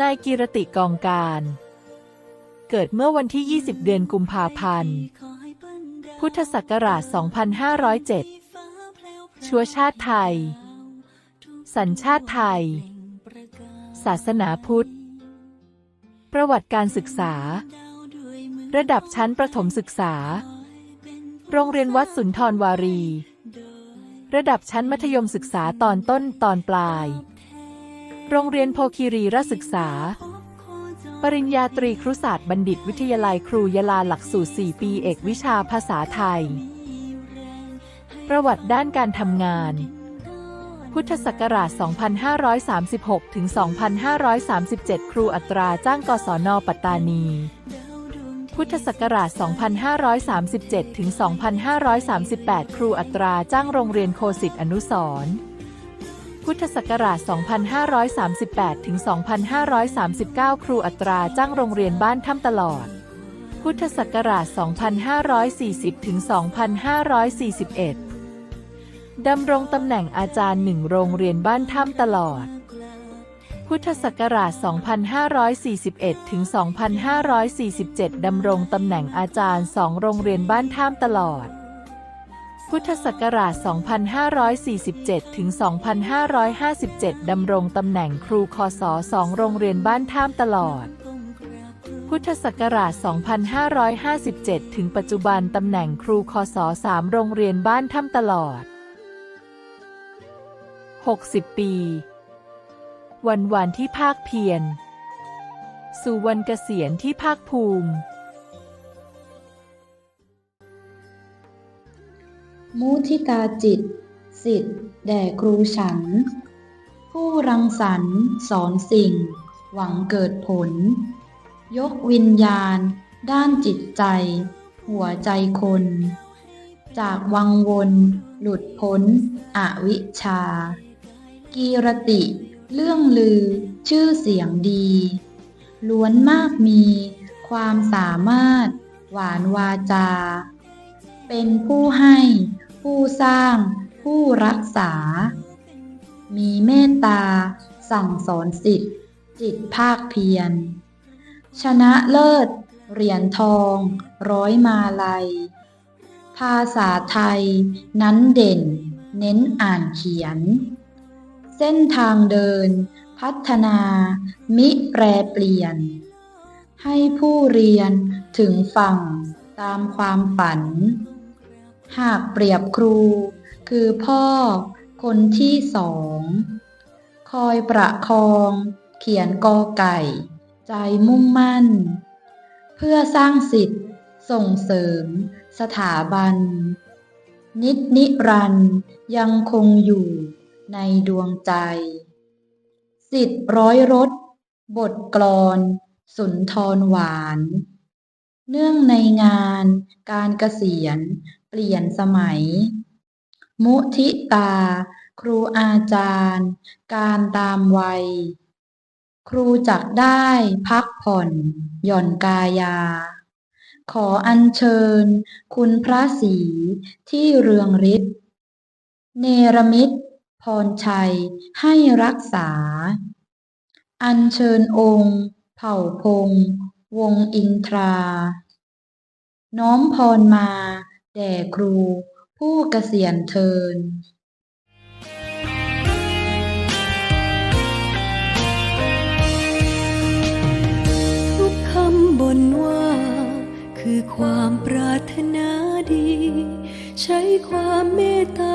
นายกิรติกองการ เกิดเมื่อวันที่ 20 เดือนกุมภาพันธ์ พุทธศักราช 2507 ชัวชาติไทย สัญชาติไทย ศาสนาพุทธ ประวัติการศึกษา ระดับชั้นประถมศึกษา โรงเรียนวัดสุนทรวารี ระดับชั้นมัธยมศึกษาตอนต้นตอนปลาย โรงเรียนโพคีรีรศึกษา ปริญญาตรีครุศาสตร์บัณฑิตวิทยาลัยครูยาลาหลักสูตร 4 ปีเอกวิชาภาษาไทย ประวัติด้านการทำงาน พุทธศักราช 2536 ถึง 2537 ครูอัตราจ้างกศนปัตตานี พุทธศักราช 2537 ถึง 2538 ครูอัตราจ้างโรงเรียนโคสิตอนุสรพุทธศักราช 2538 ถึง 2539 ครูอัตราจ้างโรงเรียนบ้านถ้ำตลอด พุทธศักราช 2540 ถึง 2541 ดำรงตำแหน่งอาจารย์หนึ่งโรงเรียนบ้านถ้ำตลอด พุทธศักราช 2541 ถึง 2547 ดำรงตำแหน่งอาจารย์สองโรงเรียนบ้านท่ามตลอด พุทธศักราช 2547 ถึง 2557 ดำรงตำแหน่งครูคศสองโรงเรียนบ้านท่ามตลอด พุทธศักราช 2557 ถึงปัจจุบันตำแหน่งครูคศสามโรงเรียนบ้านถ้ำตลอด 60 ปี วันวานที่ภาคเพียร สู่วันเกษียณที่ภาคภูมิ มุทิตาจิต สิทธิ์แด่ครูฉัน ผู้รังสรรค์สอนสิ่ง หวังเกิดผล ยกวิญญาณ ด้านจิตใจ หัวใจคน จากวังวน หลุดพ้น อวิชชา กีรติ เรื่องลือ ชื่อเสียงดี ล้วนมากมี ความสามารถ หวานวาจา เป็นผู้ให้ ผู้สร้าง ผู้รักษา มีเมตตา สั่งสอนสิทธิ์ จิตภาคเพียร ชนะเลิศ เหรียญทอง ร้อยมาลัย ภาษาไทย นั้นเด่น เน้นอ่านเขียน เส้นทางเดิน พัฒนา มิแปรเปลี่ยน ให้ผู้เรียนถึงฝั่งตามความฝัน หากเปรียบครู คือพ่อคนที่สอง คอยประคอง เขียนกอไก่ ใจมุ่งมั่น เพื่อสร้างสิทธิ์ส่งเสริม สถาบัน นิจนิรันยังคงอยู่ ในดวงใจ สิทธิ์ร้อยรถ บทกลอน สุนทรหวาน เนื่องในงานการเกษียณ เปลี่ยนสมัย มุทิตา ครูอาจารย์ การตามวัย ครูจักได้พักผ่อน หย่อนกายา ขออัญเชิญ คุณพระศรีที่เรืองฤทธิ์เนรมิต พรชัยให้รักษา อัญเชิญองค์ เผ่าพง วงอินทรา น้อมพรมา แด่ครู ผู้เกษียณเทินทุกคำบนว่า คือความปรารถนาดี ใช้ความเมตตา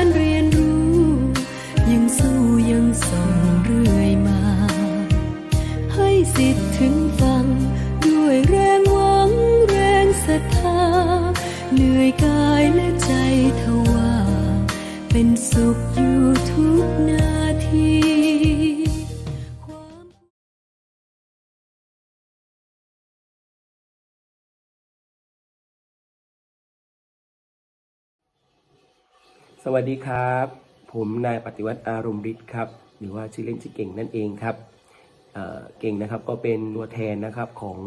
รเรีย อยด้วยกายและใจทว่า เป็นสุขอยู่ทุกนาทีสวัสดีครับ ผมนายปฏิวัติอารมณ์ฤทธิ์ครับ หรือว่าชื่อเล่นชื่อเก่งนั่นเองครับเเก่งนะครับก็เป็นตัวแทนนะครับของ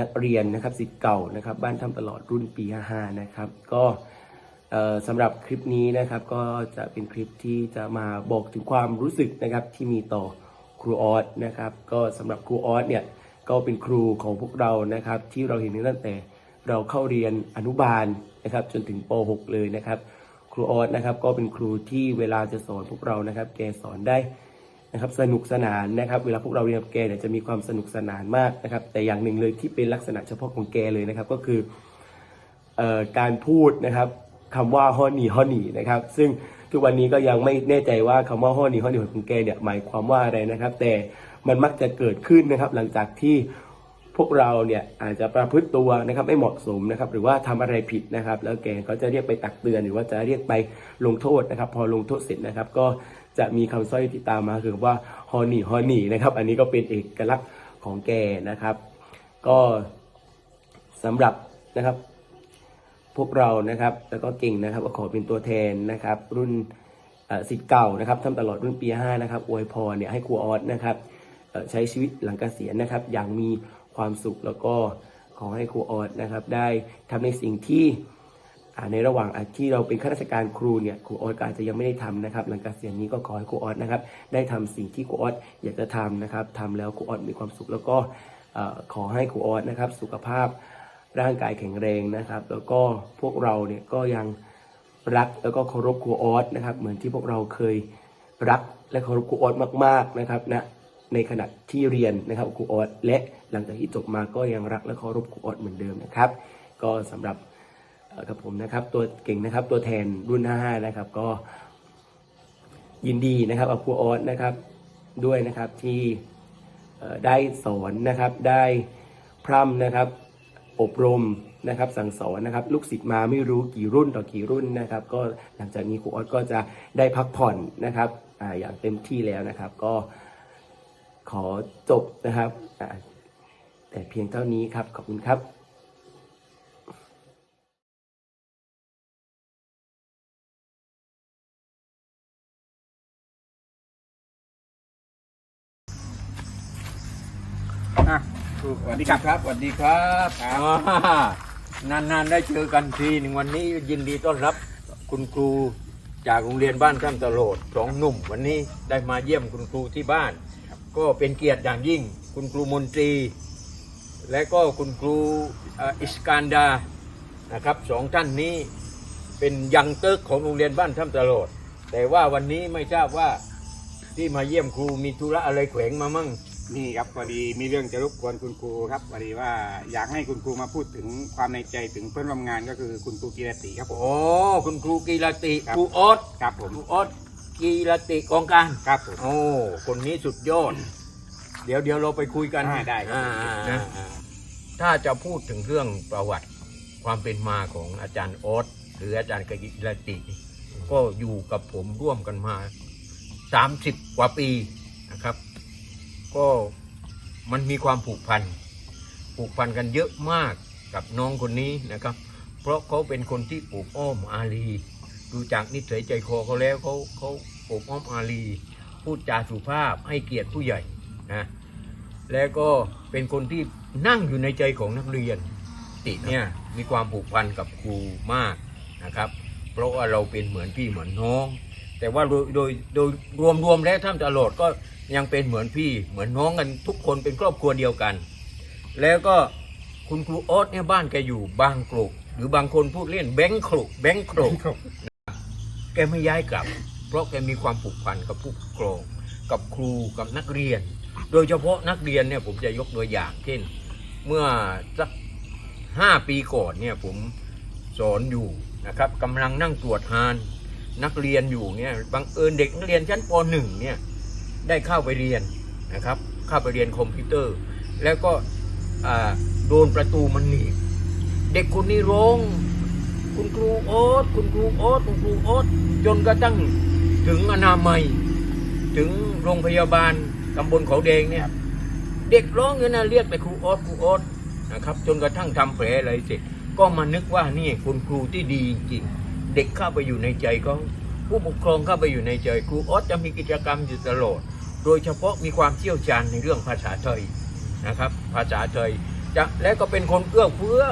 นักเรียนนะครับสิทธิ์เก่านะครับบ้านทำตลอดรุ่นปี 55 นะครับก็สำหรับคลิปนี้นะครับก็จะเป็นคลิปที่จะมาบอกถึงความรู้สึกนะครับที่มีต่อครูออสนะครับ ก็สำหรับครูออสเนี่ยก็เป็นครูของพวกเรานะครับ ที่เราเห็นตั้งแต่เราเข้าเรียนอนุบาลนะครับ จนถึงป .6 เลยนะครับ ครูออสนะครับก็เป็นครูที่เวลาจะสอนพวกเรานะครับ แกสอนได้ นะครับสนุกสนานนะครับ เวลาพวกเราเรียนกับแกเนี่ยจะมีความสนุกสนานมากนะครับ แต่อย่างหนึ่งเลยที่เป็นลักษณะเฉพาะของแกเลยนะครับ ก็คือออการพูดนะครับคำว่าฮอนี่ฮอนี่นะครับ ซึ่งทุกวันนี้ก็ยังไม่แน่ใจว่าคำว่าฮอนี่ฮอนี่ของแกเนี่ยหมายความว่าอะไรนะครับ แต่มันมักจะเกิดขึ้นนะครับ หลังจากที่พวกเราเนี่ยอาจจะประพฤติตัวนะครับไม่เหมาะสมนะครับ หรือว่าทำอะไรผิดนะครับ แล้วแกก็จะเรียกไปตักเตือนหรือว่าจะเรียกไปลงโทษนะครับ พอลงโทษเสร็จนะครับ ก็ จะมีคำสร้อยที่ตามมาคือว่าฮอนี่ฮอนี่นะครับ อันนี้ก็เป็นเอกลักษณ์ของแกนะครับ ก็สำหรับนะครับ พวกเรานะครับ แล้วก็เก่งนะครับก็ขอเป็นตัวแทนนะครับ รุ่นสิทธิ์เก่านะครับทำตลอดรุ่นปี5นะครับอวยพรเนี่ยให้ครูออสนะครับใช้ชีวิตหลังเกษียณนะครับ อย่างมีความสุขแล้วก็ขอให้ครูออสนะครับ ได้ทำในสิ่งที่ ในระหว่างที่เราเป็นข้าราชการครูเนี่ยครูออสก็อาจจะยังไม่ได้ทำนะครับ หลังเกษียณนี้ก็ขอให้ครูออสนะครับ ได้ทำสิ่งที่ครูออสอยากจะทำนะครับทำแล้วครูออสมีความสุขแล้วก็ขอให้ครูออสนะครับ สุขภาพร่างกายแข็งแรงนะครับ แล้วก็พวกเราเนี่ยก็ยังรักแล้วก็เคารพครูออสนะครับ เหมือนที่พวกเราเคยรักและเคารพครูออสมาก ๆนะครับนะในขณะที่เรียนนะครับครูออสและหลังจากที่จบมาก็ยังรักและเคารพครูออสเหมือนเดิมนะครับ ก็สำหรับ เอ่อกับผมนะครับตัวเก่งนะครับตัวแทนรุ่น 55 นะครับ ก็ยินดีนะครับกับครูออสนะครับด้วยนะครับที่ได้สอนนะครับได้พร่ำนะครับอบรมนะครับสั่งสอนนะครับลูกศิษย์มาไม่รู้กี่รุ่นต่อกี่รุ่นนะครับ ก็หลังจากนี้ครูออสก็จะได้พักผ่อนนะครับออย่างเต็มที่แล้วนะครับ ก็ขอจบนะครับแต่เพียงเท่านี้ครับขอบคุณครับ อะสวัสดีครับครับสวัสดีครับนานๆได้เจอกันทีหนึ่งวันนี้ยินดีต้อนรับคุณครูจากโรงเรียนบ้านข้ามตะโลดสองหนุ่ม วันนี้ได้มาเยี่ยมคุณครูที่บ้าน ก็เป็นเกียรติอย่างยิ่ง คุณครูมนตรี และก็คุณครูอิสการดานะครับสองท่านนี้เป็นยังเติร์กของโรงเรียนบ้านท่ามตะโลดแต่ว่าวันนี้ไม่ทราบว่าที่มาเยี่ยมครูมีธุระอะไรแขวงมามั่ง นี่ครับพอดีมีเรื่องจะรบกวนคุณครูครับพอดีว่าอยากให้คุณครูมาพูดถึงความในใจถึงเพื่อนร่วมงานก็คือคุณครูกีรติครับผม โอ้คุณครูกีรติครับ ครูออสครับผม ครูออสกีรติกองการครับผม โอ้คนนี้สุดยอด เดี๋ยวเดี๋ยวเราไปคุยกันอ่าได้ครับ อ่าอ่าอ่าอ่าถ้าจะพูดถึงเรื่องประวัติความเป็นมาของอาจารย์ออสหรืออาจารย์กีรติ ก็อยู่กับผมร่วมกันมา 30 กว่าปีนะครับ ก็มันมีความผูกพันผูกพันกันเยอะมากกับน้องคนนี้นะครับ เพราะเขาเป็นคนที่อบอ้อมอารีดูจากนิสัยใจคอเขาแล้วเขาเขาอบอ้อมอารีพูดจาสุภาพให้เกียรติผู้ใหญ่นะแล้วก็เป็นคนที่นั่งอยู่ในใจของนักเรียนติเนี่ยมีความผูกพันกับครูมากนะครับ เพราะว่าเราเป็นเหมือนพี่เหมือนน้อง แต่ว่าโดยโดยโดยรวมรวมแล้วท่านตลอดก็ ยังเป็นเหมือนพี่เหมือนน้องกันทุกคนเป็นครอบครัวเดียวกัน แล้วก็คุณครูโอ๊ตเนี่ยบ้านแกอยู่บางกรุกหรือบางคนพูดเล่นแบงค์ครุกแบงค์ครุกแกไม่ย้ายกลับ เพราะแกมีความผูกพันกับผู้ปกครอง กับครูกับนักเรียน โดยเฉพาะนักเรียนเนี่ยผมจะยกตัวอย่างเช่น เมื่อสักห้าปีก่อนเนี่ยผมสอนอยู่นะครับกำลังนั่งตรวจทาน นักเรียนอยู่เนี่ยบังเอิญเด็กนักเรียนชั้นป .1 เนี่ย ได้เข้าไปเรียนนะครับ เข้าไปเรียนคอมพิวเตอร์ แล้วก็โดนประตูมันหนีบเด็กคนนี้ร้องคุณครูโอ๊ตคุณครูโอ๊ตคุณครูโอ๊ตจนกระทั่งถึงอนามัย ถึงโรงพยาบาลตำบลเขาแดงเนี่ยเด็กร้องอยู่นะเรียกแต่ครูโอ๊ตครูโอ๊ตนะครับ จนกระทั่งทำแผลอะไรเสร็จก็มานึกว่านี่คุณครูที่ดีจริงเด็กเข้าไปอยู่ในใจก็ผู้ปกครองเข้าไปอยู่ในใจครูโอ๊ตจะมีกิจกรรมอยู่ตลอด โดยเฉพาะมีความเชี่ยวชาญในเรื่องภาษาไทยนะครับ ภาษาไทยจะและก็เป็นคนเอื้อเฟื้อ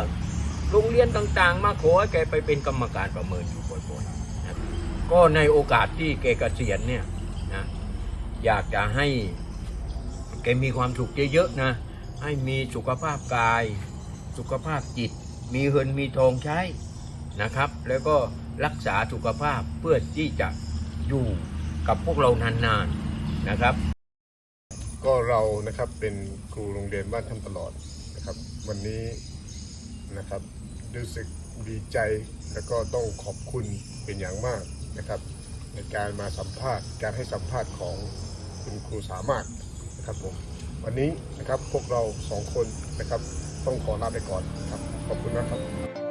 โรงเรียนต่างๆ มาขอให้แกไปเป็นกรรมการประเมินอยู่บ่อยๆนะก็ในโอกาสที่แกเกษียณเนี่ยนะอยากจะให้แกมีความสุขเยอะๆนะ ให้มีสุขภาพกาย สุขภาพจิต มีเงินมีทองใช้นะครับ แล้วก็รักษาสุขภาพเพื่อที่จะอยู่กับพวกเรานานๆ นะครับ ก็เรานะครับเป็นครูโรงเรียนบ้านทำตลอดนะครับ วันนี้นะครับรู้สึกดีใจแล้วก็ต้องขอบคุณเป็นอย่างมากนะครับ ในการมาสัมภาษณ์การให้สัมภาษณ์ของคุณครูสามารถนะครับผมวันนี้นะครับพวกเราสองคนนะครับ ต้องขอลาไปก่อนครับขอบคุณนะครับ